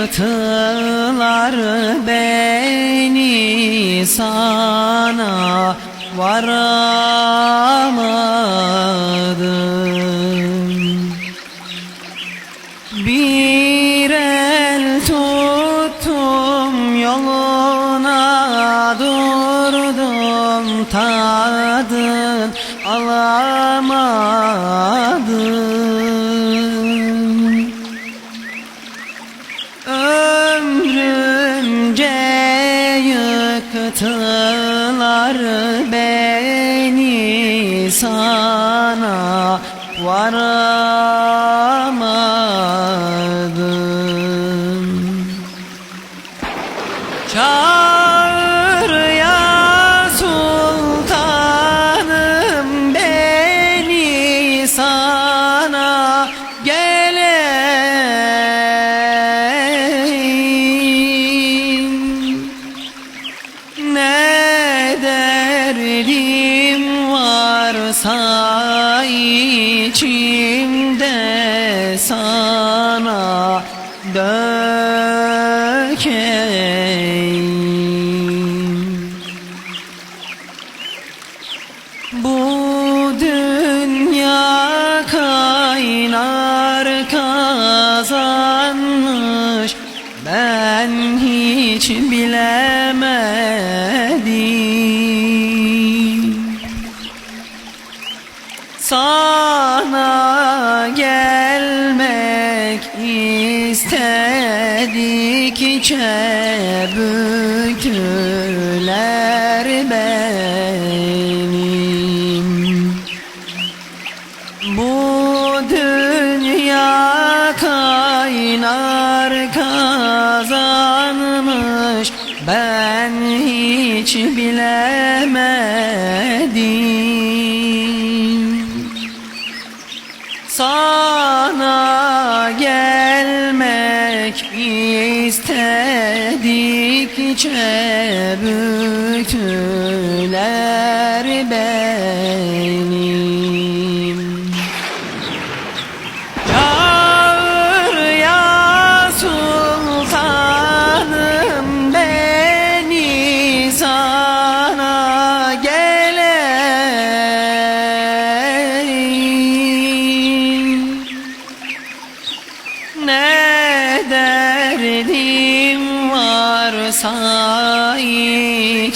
yıktılar beni sana varamadım beni sana içimde sana dökeyim. Bu dünya kaynar kazanmış. Ben hiç bilemedim. Sana istedik çebükler benim. Bu dünya kaynar kazanmış Ben hiç bilemedim istedik çebükler benim varsa içimde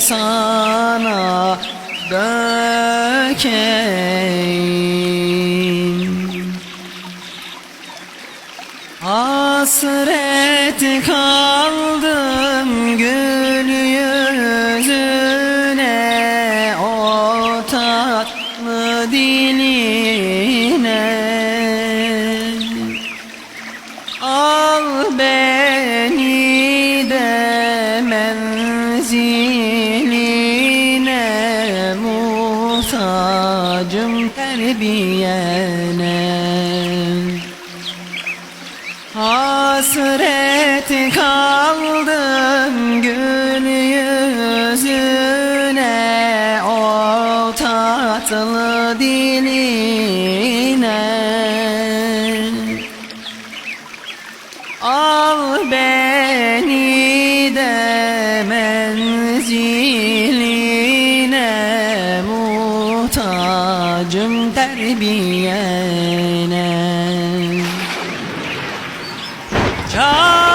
sana dökeyim. Hasret kaldım gül yüzüne o tatlı diline menziline muhtacım terbiyene. Hasret kaldım gül yüzüne o tatlı muhtacım terbiyene. Çağır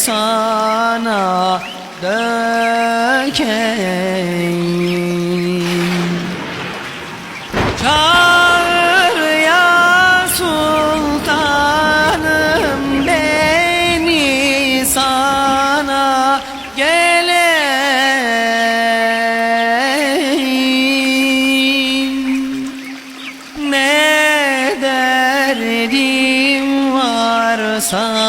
sana dökeyim Çağır ya sultanım beni sana geleyim Ne derdim varsa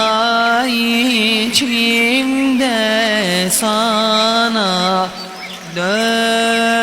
sana döker